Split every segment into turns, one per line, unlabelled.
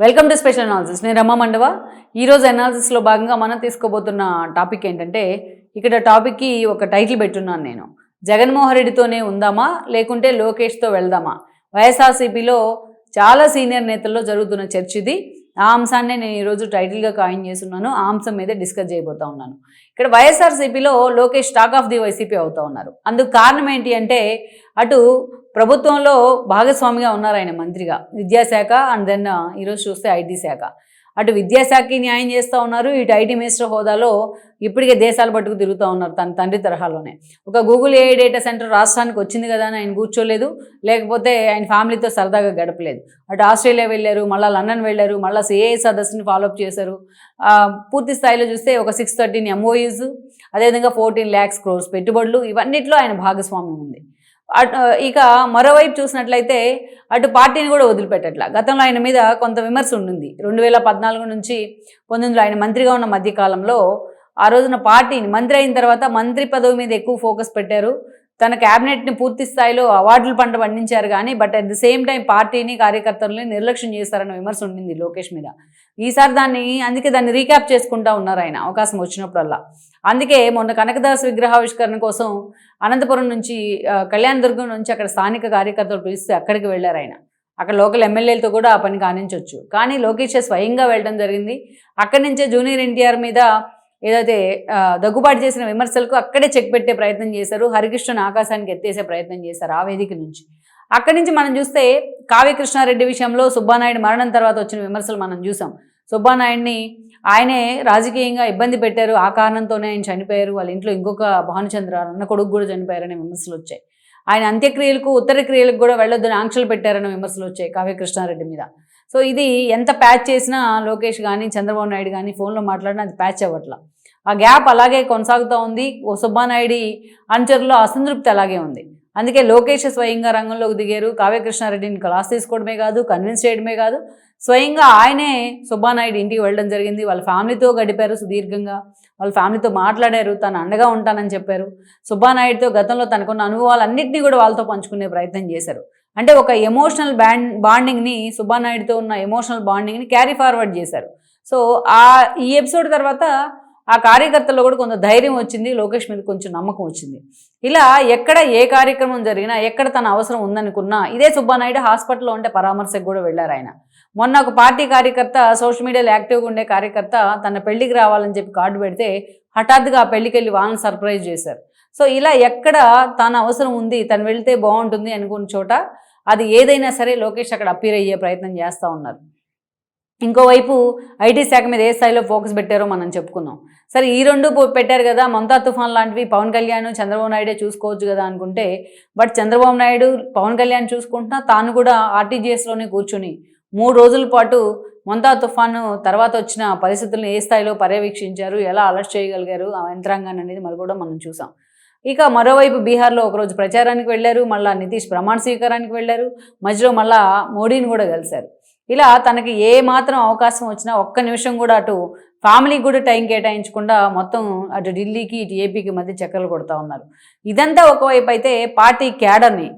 Welcome to special analysis నేను రమ్మ మండవ. ఈరోజు అనాలిసిస్లో భాగంగా మనం తీసుకోబోతున్న టాపిక్ ఏంటంటే ఇక్కడ టాపిక్కి ఒక టైటిల్ పెట్టున్నాను నేను. జగన్మోహన్ రెడ్డితోనే ఉందామా? లేకుంటే లోకేష్తో వెళ్దామా? వైఎస్ఆర్సీపీలో చాలా సీనియర్ నేతల్లో జరుగుతున్న చర్చ ఇది. ఆ అంశాన్నే నేను ఈరోజు టైటిల్గా కాయిన్ చేస్తున్నాను. ఆ అంశం మీద డిస్కస్ చేయబోతా ఉన్నాను. ఇక్కడ వైఎస్ఆర్సీపీలో Lokesh talk of the YCP అవుతా ఉన్నారు. అందుకు కారణం ఏంటి అంటే అటు ప్రభుత్వంలో భాగస్వామిగా ఉన్నారు ఆయన మంత్రిగా. విద్యాశాఖ అండ్ దెన్ ఈరోజు చూస్తే ఐటీ శాఖ. అటు విద్యాశాఖకి న్యాయం చేస్తూ ఉన్నారు ఇటు ఐటీ మినిస్టర్ హోదాలో ఇప్పటికే దేశాలు పట్టుకు తిరుగుతూ ఉన్నారు తన తండ్రి తరహాలోనే. ఒక గూగుల్ ఏఐ డేటా సెంటర్ రాష్ట్రానికి వచ్చింది కదా అని ఆయన కూర్చోలేదు లేకపోతే ఆయన ఫ్యామిలీతో సరదాగా గడపలేదు. అటు ఆస్ట్రేలియా వెళ్ళారు మళ్ళీ లండన్ వెళ్ళారు మళ్ళీ సిఏ సదస్సుని ఫాలోఅప్ చేశారు. పూర్తి స్థాయిలో చూస్తే ఒక సిక్స్ థర్టీన్ ఎంఓయూస్ అదేవిధంగా ఫోర్టీన్ ల్యాక్స్ క్రోర్స్ పెట్టుబడులు ఇవన్నిట్లో ఆయన భాగస్వామ్యం ఉంది. ఇక మరోవైపు చూసినట్లయితే అటు పార్టీని కూడా వదిలిపెట్టట్ల. గతంలో ఆయన మీద కొంత విమర్శ ఉండింది. రెండు వేల పద్నాలుగు నుంచి పంతొమ్మిదిలో ఆయన మంత్రిగా ఉన్న మధ్యకాలంలో ఆ రోజున పార్టీని మంత్రి అయిన తర్వాత మంత్రి పదవి మీద ఎక్కువ ఫోకస్ పెట్టారు. తన క్యాబినెట్ని పూర్తి స్థాయిలో అవార్డులు పంట పండించారు కానీ but at the same time పార్టీని కార్యకర్తలని నిర్లక్ష్యం చేస్తారన్న విమర్శ ఉండింది లోకేష్ మీద. ఈసారి దాన్ని అందుకే దాన్ని రీక్యాప్ చేసుకుంటా ఉన్నారు ఆయన అవకాశం వచ్చినప్పుడల్లా. అందుకే మొన్న కనకదాస్ విగ్రహావిష్కరణ కోసం అనంతపురం నుంచి కళ్యాణ దుర్గం నుంచి అక్కడ స్థానిక కార్యకర్తలు పిలిస్తే అక్కడికి వెళ్ళారు ఆయన. అక్కడ లోకల్ ఎమ్మెల్యేలతో కూడా ఆ పని కానించవచ్చు కానీ లోకేష్ స్వయంగా వెళ్ళడం జరిగింది. అక్కడి నుంచే జూనియర్ ఎన్టీఆర్ మీద ఏదైతే దగ్గుబాటు చేసిన విమర్శలకు అక్కడే చెక్ పెట్టే ప్రయత్నం చేశారు హరికృష్ణను ఆకాశానికి ఎత్తేసే ప్రయత్నం చేశారు ఆ వేదిక నుంచి. అక్కడి నుంచి మనం చూస్తే కావ్యకృష్ణారెడ్డి విషయంలో సుబ్బానాయుడు మరణం తర్వాత వచ్చిన విమర్శలు మనం చూసాం. సుబ్బానాయుడిని ఆయనే రాజకీయంగా ఇబ్బంది పెట్టారు ఆ కారణంతోనే ఆయన చనిపోయారు వాళ్ళ ఇంట్లో ఇంకొక భానుచంద్ర అన్న కొడుకు కూడా చనిపోయారనే విమర్శలు వచ్చాయి. ఆయన అంత్యక్రియలకు ఉత్తర క్రియలకు కూడా వెళ్ళొద్దని ఆంక్షలు పెట్టారనే విమర్శలు వచ్చాయి కావ్యకృష్ణారెడ్డి మీద. సో ఇది ఎంత ప్యాచ్ చేసినా లోకేష్ కానీ చంద్రబాబు నాయుడు కానీ ఫోన్లో మాట్లాడినా అది ప్యాచ్ అవ్వట్లా. ఆ గ్యాప్ అలాగే కొనసాగుతూ ఉంది. ఓ సుబ్బానాయుడి అనుచరులో అసంతృప్తి అలాగే ఉంది. అందుకే లోకేష్ స్వయంగా రంగంలోకి దిగారు. కావ్యకృష్ణారెడ్డిని క్లాస్ తీసుకోవడమే కాదు కన్విన్స్ చేయడమే కాదు. స్వయంగా ఆయనే సుబ్బానాయుడు ఇంటికి వెళ్ళడం జరిగింది. వాళ్ళ ఫ్యామిలీతో గడిపారు సుదీర్ఘంగా. వాళ్ళ ఫ్యామిలీతో మాట్లాడారు. తను అండగా ఉంటానని చెప్పారు. సుబ్బానాయుడితో గతంలో తనకున్న అనుభవాలన్నింటినీ కూడా వాళ్ళతో పంచుకునే ప్రయత్నం చేశారు. అంటే ఒక ఎమోషనల్ బ్యాండ్ బాండింగ్ని సుబ్బానాయుడుతో ఉన్న ఎమోషనల్ బాండింగ్ని క్యారీ ఫార్వర్డ్ చేశారు. సో ఆ ఈ ఎపిసోడ్ తర్వాత ఆ కార్యకర్తల్లో కూడా కొంత ధైర్యం వచ్చింది లోకేష్ మీద కొంచెం నమ్మకం వచ్చింది. ఇలా ఎక్కడ ఏ కార్యక్రమం జరిగినా ఎక్కడ తన అవసరం ఉందనుకున్నా ఇదే సుబ్బానాయుడు హాస్పిటల్లో ఉండే పరామర్శకు కూడా వెళ్ళారు ఆయన. మొన్న ఒక పార్టీ కార్యకర్త సోషల్ మీడియాలో యాక్టివ్గా ఉండే కార్యకర్త తన పెళ్ళికి రావాలని చెప్పి కార్డు పెడితే హఠాత్తుగా ఆ పెళ్ళికి వెళ్ళి వాళ్ళని సర్ప్రైజ్ చేశారు. సో ఇలా ఎక్కడ తన అవసరం ఉంది తను వెళ్తే బాగుంటుంది అనుకున్న చోట అది ఏదైనా సరే లోకేష్ అక్కడ అప్పీర్ అయ్యే ప్రయత్నం చేస్తూ ఉన్నారు. ఇంకోవైపు ఐటీ శాఖ మీద ఏ స్థాయిలో ఫోకస్ పెట్టారో మనం చెప్పుకున్నాం సరే ఈ రెండు పో- పెట్టారు కదా మమతా తుఫాన్ లాంటివి పవన్ కళ్యాణ్ చంద్రబాబు నాయుడే చూసుకోవచ్చు కదా అనుకుంటే బట్ చంద్రబాబు నాయుడు పవన్ కళ్యాణ్ చూసుకుంటున్నా తాను కూడా ఆర్టీజీఎస్లోనే కూర్చుని మూడు రోజుల పాటు మొంతా తుఫాను తర్వాత వచ్చిన పరిస్థితులను ఏ స్థాయిలో పర్యవేక్షించారు ఎలా అలర్ట్ చేయగలిగారు ఆ యంత్రాంగాన్ని అనేది మరి కూడా మనం చూసాం. ఇక మరోవైపు బీహార్లో ఒకరోజు ప్రచారానికి వెళ్ళారు మళ్ళీ నితీష్ ప్రమాణ స్వీకారానికి వెళ్ళారు మధ్యలో మళ్ళా మోడీని కూడా కలిశారు. ఇలా తనకి ఏ మాత్రం అవకాశం వచ్చినా ఒక్క నిమిషం కూడా అటు ఫ్యామిలీకి కూడా టైం కేటాయించకుండా మొత్తం అటు ఢిల్లీకి ఇటు ఏపీకి మధ్య చక్కర్లు కొడతా ఉన్నారు. ఇదంతా ఒకవైపు అయితే పార్టీ క్యాడర్ని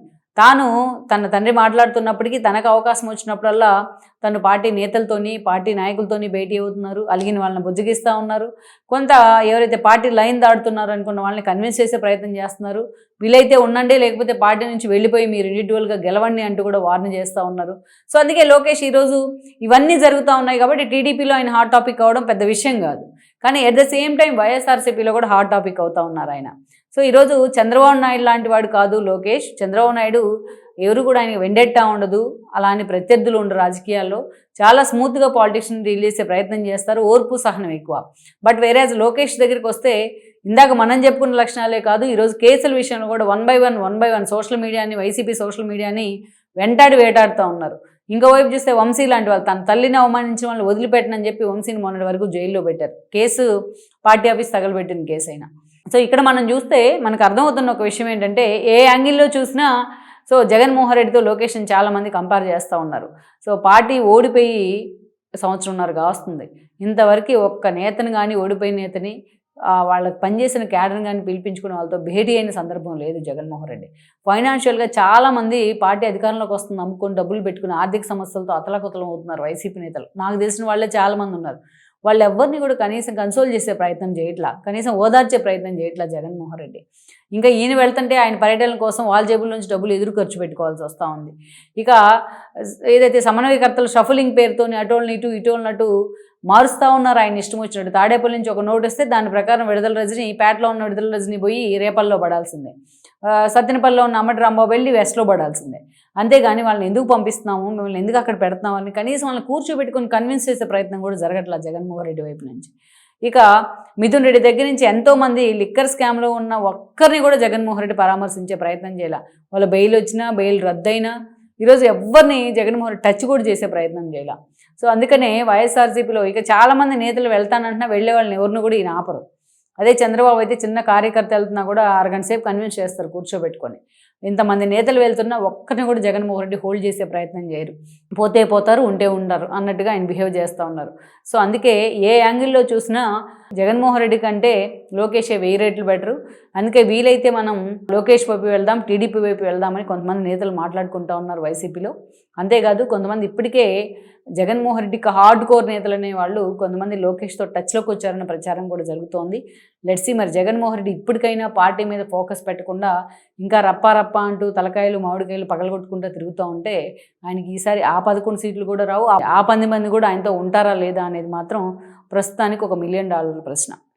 తాను తన తండ్రి మాట్లాడుతున్నప్పటికీ తనకు అవకాశం వచ్చినప్పుడల్లా తను పార్టీ నేతలతోని పార్టీ నాయకులతోని భేటీ అవుతున్నారు అలిగిన వాళ్ళని బుజ్జగిస్తూ ఉన్నారు. కొంత ఎవరైతే పార్టీ లైన్ దాడుతున్నారు అనుకున్న వాళ్ళని కన్విన్స్ చేసే ప్రయత్నం చేస్తున్నారు. వీలైతే ఉండండి లేకపోతే పార్టీ నుంచి వెళ్ళిపోయి మీరు ఇండివిజువల్గా గెలవండి అంటూ కూడా వార్న్ చేస్తూ ఉన్నారు. సో అందుకే లోకేష్ ఈరోజు ఇవన్నీ జరుగుతూ ఉన్నాయి కాబట్టి టీడీపీలో ఆయన హాట్ టాపిక్ అవ్వడం పెద్ద విషయం కాదు. కానీ ఎట్ ద సేమ్ టైం వైఎస్ఆర్సీపీలో కూడా హాట్ టాపిక్ అవుతూ ఉన్నారు ఆయన. సో ఈరోజు చంద్రబాబు నాయుడు లాంటి వాడు కాదు లోకేష్. చంద్రబాబు నాయుడు ఎవరు కూడా ఆయనకి వెండెట్టా ఉండదు. అలాని ప్రత్యర్థులు ఉండరు రాజకీయాల్లో. చాలా స్మూత్గా పాలిటిక్స్ని డీల్ చేసే ప్రయత్నం చేస్తారు. ఓర్పు సహనం ఎక్కువ. బట్ వేరే లోకేష్ దగ్గరికి వస్తే ఇందాక మనం చెప్పుకున్న లక్షణాలే కాదు ఈరోజు కేసుల విషయంలో కూడా one by one one by one social మీడియాని వైసీపీ సోషల్ మీడియాని వెంటాడి వేటాడుతూ ఉన్నారు. ఇంకోవైపు చూస్తే వంశీ లాంటి వాళ్ళు తన తల్లిని అవమానించిన వాళ్ళని వదిలిపెట్టనని చెప్పి వంశీని మొన్నటి వరకు జైల్లో పెట్టారు. కేసు పార్టీ ఆఫీస్ తగలబెట్టిన కేసు అయినా సో ఇక్కడ మనం చూస్తే మనకు అర్థమవుతున్న ఒక విషయం ఏంటంటే ఏ యాంగిల్లో చూసినా సో జగన్మోహన్ రెడ్డితో లొకేషన్ చాలామంది కంపేర్ చేస్తూ ఉన్నారు. సో పార్టీ ఓడిపోయి సంవత్సరంన్నరగా వస్తుంది ఇంతవరకు ఒక్క నేతను కానీ ఓడిపోయిన నేతని వాళ్ళకి పనిచేసిన క్యాడర్ కానీ పిలిపించుకుని వాళ్ళతో భేటీ అయిన సందర్భం లేదు జగన్మోహన్ రెడ్డి. ఫైనాన్షియల్గా చాలామంది పార్టీ అధికారంలోకి వస్తుంది నమ్ముకొని డబ్బులు పెట్టుకుని ఆర్థిక సమస్యలతో అతలకుతలం అవుతున్నారు వైసీపీ నేతలు. నాకు తెలిసిన వాళ్ళే చాలామంది ఉన్నారు. వాళ్ళు ఎవరిని కూడా కనీసం కన్సోల్ చేసే ప్రయత్నం చేయట్లా కనీసం ఓదార్చే ప్రయత్నం చేయట్లా జగన్మోహన్ రెడ్డి. ఇంకా ఈయన వెళ్తుంటే ఆయన పర్యటన కోసం వాళ్ళ జేబుల నుంచి డబ్బులు ఎదురు ఖర్చు పెట్టుకోవాల్సి వస్తూ ఉంది. ఇక ఏదైతే సమన్వయకర్తలు షఫలింగ్ పేరుతోని అటోళ్ళని ఇటు ఇటోళ్ళని మారుస్తూ ఉన్నారు. ఆయన ఇష్టం వచ్చినట్టు. తాడేపల్లి నుంచి ఒక నోట్ వస్తే దాని ప్రకారం విడుదల రజని పేటలో ఉన్న విడుదల రజని పోయి రేపల్లో పడాల్సిందే. సత్యనపల్లిలో ఉన్న అమ్మటి రాంబాబు వెళ్ళి వెస్ట్లో పడాల్సిందే. అంతేగాని వాళ్ళని ఎందుకు పంపిస్తున్నాము? మిమ్మల్ని ఎందుకు అక్కడ పెడుతున్నాము అని కనీసం వాళ్ళని కూర్చోబెట్టుకుని కన్విన్స్ చేసే ప్రయత్నం కూడా జరగట్లేదు జగన్మోహన్ రెడ్డి వైపు నుంచి. ఇక మిథున్ రెడ్డి దగ్గర నుంచి ఎంతోమంది లిక్కర్ స్కామ్లో ఉన్న ఒక్కరిని కూడా జగన్మోహన్ రెడ్డి పరామర్శించే ప్రయత్నం చేయాల. వాళ్ళ బెయిల్ వచ్చినా బెయిల్ రద్దయినా ఈరోజు ఎవరిని జగన్మోహన్ రెడ్డి టచ్ కూడా చేసే ప్రయత్నం చేయాల. సో అందుకనే వైఎస్ఆర్సీపీలో ఇక చాలామంది నేతలు వెళ్తానంటున్నా వెళ్ళే వాళ్ళని ఎవరిని కూడా ఈయన ఆపరు. అదే చంద్రబాబు అయితే చిన్న కార్యకర్త వెళ్తున్నా కూడా అరగంట సేపు కన్విన్స్ చేస్తారు కూర్చోబెట్టుకొని. ఇంతమంది నేతలు వెళ్తున్నా ఒక్కరిని కూడా జగన్మోహన్ రెడ్డి హోల్డ్ చేసే ప్రయత్నం చేయరు. పోతే పోతారు ఉంటే ఉండరు అన్నట్టుగా ఆయన బిహేవ్ చేస్తూ ఉన్నారు. సో అందుకే ఏ యాంగిల్లో చూసినా జగన్మోహన్ రెడ్డి కంటే లోకేషే వెయ్యి రేట్లు బెటరు అందుకే వీలైతే మనం లోకేష్ వైపు వెళ్దాం టీడీపీ వైపు వెళ్దామని కొంతమంది నేతలు మాట్లాడుకుంటూ ఉన్నారు వైసీపీలో. అంతేకాదు కొంతమంది ఇప్పటికే జగన్మోహన్ రెడ్డికి హార్డ్ కోర్ నేతలనే వాళ్ళు కొంతమంది లోకేష్తో టచ్లోకి వచ్చారన్న ప్రచారం కూడా జరుగుతోంది. లెట్సీ మరి జగన్మోహన్ రెడ్డి ఇప్పటికైనా పార్టీ మీద ఫోకస్ పెట్టకుండా ఇంకా రప్పా రప్పా అంటూ తలకాయలు మామిడికాయలు పగలగొట్టుకుంటూ తిరుగుతూ ఉంటే ఆయనకి ఈసారి ఆ పదకొండు సీట్లు కూడా రావు. ఆ- ఆ పంది మంది కూడా ఆయనతో ఉంటారా లేదా అనేది మాత్రం ప్రస్తుతానికి ఒక మిలియన్ డాలర్ ప్రశ్న.